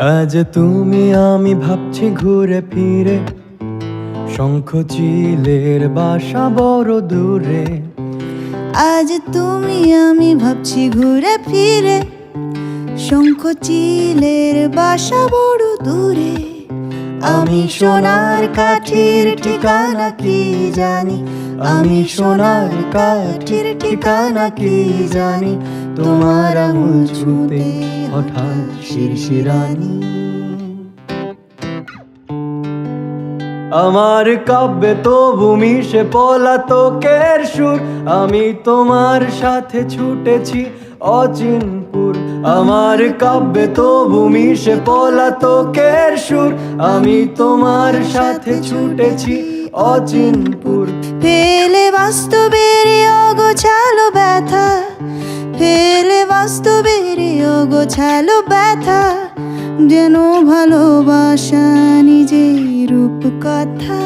আজ তুমি আমি ভাবছি ঘুরে ফিরে। শঙ্খ চিলের বাসা বড় দূরে। আজ তুমি আমি ভাবছি ঘুরে ফিরে। শঙ্খ চিলের বাসা বড় দূরে। আমি সোনার কাঠির ঠিকানা কি জানি? আমি সোনার কাঠির ঠিকানা কি জানি? তোমার আঙুল ছুঁতে হঠাৎ শিরশিরানি। আমার কাব্যে তো ভূমি সে পলাতকের সুর, আমি তোমার সাথে ছুটেছি অচিনপুর। আমার কাব্যে তো ভূমি সে পলাতকের সুর, আমি তোমার সাথে ছুটেছি অচিনপুর। ফেলে বাস্তবের ফেলে বাস্তবের গোছালো ব্যথা যেন ভালোবাসা নিজের রূপ কথা